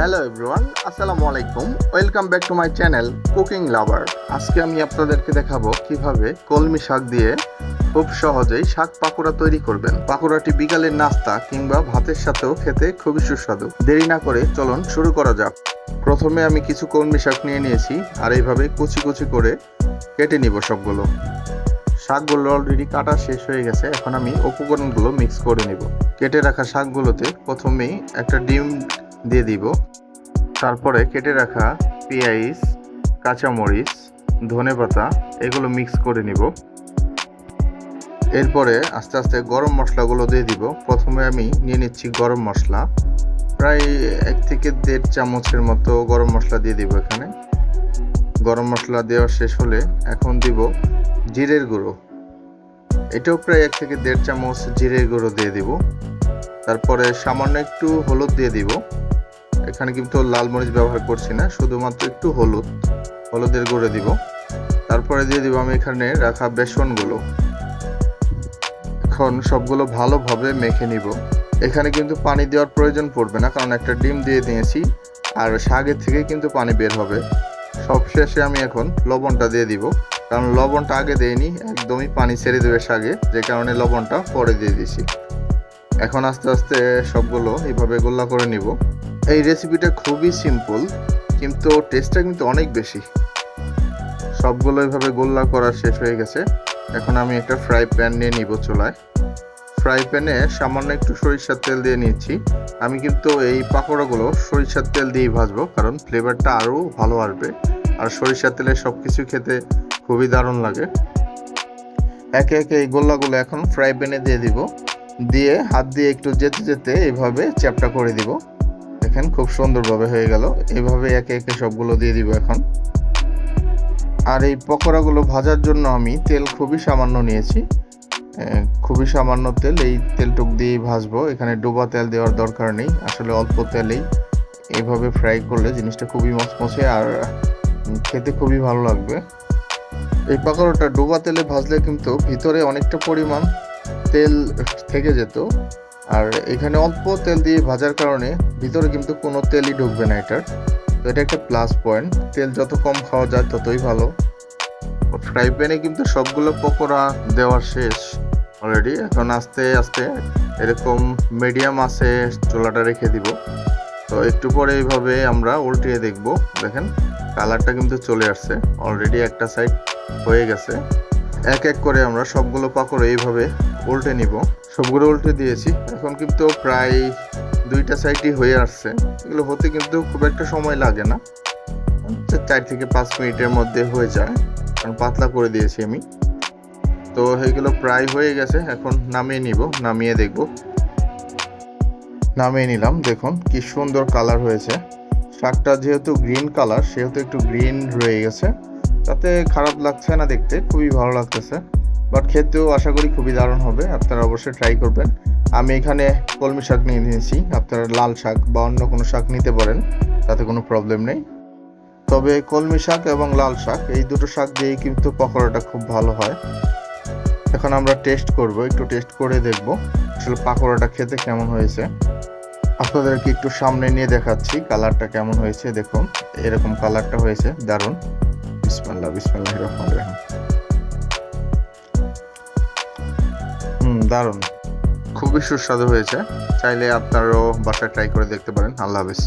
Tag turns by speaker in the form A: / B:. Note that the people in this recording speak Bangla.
A: হ্যালো এভরিওয়ান আসসালামু আলাইকুম welcome back to my channel cooking lover আজকে আমি আপনাদেরকে দেখাবো কীভাবে কলমি শাক দিয়ে খুব সহজেই শাক পাকোড়া তৈরি করবেন। পাকোড়াটি বিকালের নাস্তা কিংবা ভাতের সাথেও খেতে খুবই সুস্বাদু। দেরি না করে চলুন শুরু করা যাক। প্রথমে আমি কিছু কলমি শাক নিয়ে নিয়েছি আর এইভাবে কুচি কুচি করে কেটে নিব সবগুলো। শাকগুলো অলরেডি কাটা শেষ হয়ে গেছে। এখন আমি উপকরণগুলো মিক্স করে নিব। কেটে রাখা শাকগুলোতে প্রথমেই একটা ডিম দিয়ে দিব। তারপরে কেটে রাখা পেঁয়াজ, কাঁচামরিচ ধনেপাতা এগুলো মিক্স করে নিব। এরপরে আস্তে আস্তে গরম মশলাগুলো দিয়ে দিব। প্রথমে আমি নিয়ে নিচ্ছি গরম মশলা। প্রায় এক থেকে দেড় চামচের মতো গরম মশলা দিয়ে দিব এখানে। গরম মশলা দেওয়া শেষ হলে এখন দিব জিরের গুঁড়ো। এটাও প্রায় এক থেকে দেড় চামচ জিরের গুঁড়ো দিয়ে দিব। তারপরে সামান্য একটু হলুদ দিয়ে দিব। এখানে কিন্তু লাল মরিচ ব্যবহার করছি না, শুধুমাত্র একটু হলুদ, হলুদের গুঁড়ো দিব। তারপরে দিয়ে দিব আমি এখানে রাখা বেসনগুলো। এখন সবগুলো ভালোভাবে মেখে নিব। এখানে কিন্তু পানি দেওয়ার প্রয়োজন পড়বে না, কারণ একটা ডিম দিয়ে দিয়েছি, আর শাকের থেকে কিন্তু পানি বের হবে। সবশেষে আমি এখন লবণটা দিয়ে দিব, কারণ লবণটা আগে দেয়নি একদমই পানি ছেড়ে দেবে শাকে যে কারণে লবণটা পরে দিয়ে দিছি এখন আস্তে আস্তে সবগুলো এইভাবে গোল্লা করে নিব। এই রেসিপিটা খুবই সিম্পল কিন্তু টেস্টটা কিন্তু অনেক বেশি। সবগুলো এইভাবে গোল্লা করা শেষ হয়ে গেছে। এখন আমি একটা ফ্রাই প্যান নিয়ে নিব চুলায়। ফ্রাই প্যানে সামান্য একটু সরিষার তেল দিয়ে নিচ্ছি। আমি কিন্তু এই পাকোড়াগুলো সরিষার তেল দিয়েই ভাজবো, কারণ ফ্লেভারটা আরও ভালো আসবে। আর সরিষার তেলে সব কিছু খেতে খুবই দারুণ লাগে। একে একে এই গোল্লাগুলো এখন ফ্রাই প্যানে দিয়ে দিব। দিয়ে হাত দিয়ে একটু যেতে যেতে এভাবে চ্যাপটা করে দিব। দেখেন, খুব সুন্দরভাবে হয়ে গেল। এভাবে একে একে সবগুলো দিয়ে দিব এখন। আর এই পকোড়াগুলো ভাজার জন্য আমি তেল খুবই সামান্য নিয়েছি। খুবই সামান্য তেল, এই তেলটুক দিয়েই ভাজবো। এখানে ডোবা তেল দেওয়ার দরকার নেই, আসলে অল্প তেলেই। এভাবে ফ্রাই করলে জিনিসটা খুবই মচমচে আর খেতে খুবই ভালো লাগবে। এই পাকোড়াটা ডোবা তেলে ভাজলে কিন্তু ভিতরে অনেকটা পরিমাণ তেল থেকে যেত। আর এখানে অল্প তেল দিয়ে ভাজার কারণে ভিতরে কিন্তু কোনো তেলই ঢুকবে না এটার। তো এটা একটা প্লাস পয়েন্ট তেল যত কম খাওয়া যায় ততই ভালো। ফ্রাই প্যানে কিন্তু সবগুলো পকোড়া দেওয়া শেষ অলরেডি এখন আস্তে আস্তে এরকম মিডিয়াম আছে চোলাটা রেখে দিব। তো একটু পরে এইভাবে আমরা উল্টিয়ে দেখব। দেখেন কালারটা কিন্তু চলে আসছে। অলরেডি একটা সাইড হয়ে গেছে। এক এক করে আমরা সবগুলো পাকড় এইভাবে উল্টে নিব। সবগুলো উল্টে দিয়েছি। এখন কিন্তু প্রায় দুইটা সাইডই হয়ে আসছে। এগুলো হতে কিন্তু খুব একটা সময় লাগে না। চার থেকে পাঁচ মিনিটের মধ্যে হয়ে যায়। কারণ পাতলা করে দিয়েছি আমি। তো এগুলো প্রায় হয়ে গেছে। এখন নামিয়ে নিব, নামিয়ে দেখব। নামিয়ে নিলাম। দেখুন কি সুন্দর কালার হয়েছে। শাকটা যেহেতু গ্রিন কালার, সেহেতু একটু গ্রিন রয়ে গেছে। তাতে খারাপ লাগছে না দেখতে, খুবই ভালো লাগতেছে। বাট খেতেও আশা করি খুবই দারুণ হবে, আপনারা অবশ্যই ট্রাই করবেন। আমি এখানে কলমি শাক নিয়ে নিয়েছি, আপনারা লাল শাক বা অন্য কোনো শাক নিতে পারেন, তাতে কোনো প্রবলেম নেই। তবে কলমি শাক এবং লাল শাক, এই দুটো শাক দিয়েই কিন্তু পকোড়াটা খুব ভালো হয়। এখন আমরা টেস্ট করব, একটু টেস্ট করে দেখব, আসলে পাকোড়াটা খেতে কেমন হয়েছে। আপনাদেরকে একটু সামনে নিয়ে দেখাচ্ছি কালারটা কেমন হয়েছে, দেখুন, এরকম কালারটা হয়েছে, দারুণ। বিসমাল্লাহ বিসমাল্লাহ রহমান রহিম হুম, দারুণ। খুবই সুস্বাদু হয়েছে। চাইলে আপনারাও বাসায় ট্রাই করে দেখতে পারেন। আল্লাহ হাফিজ।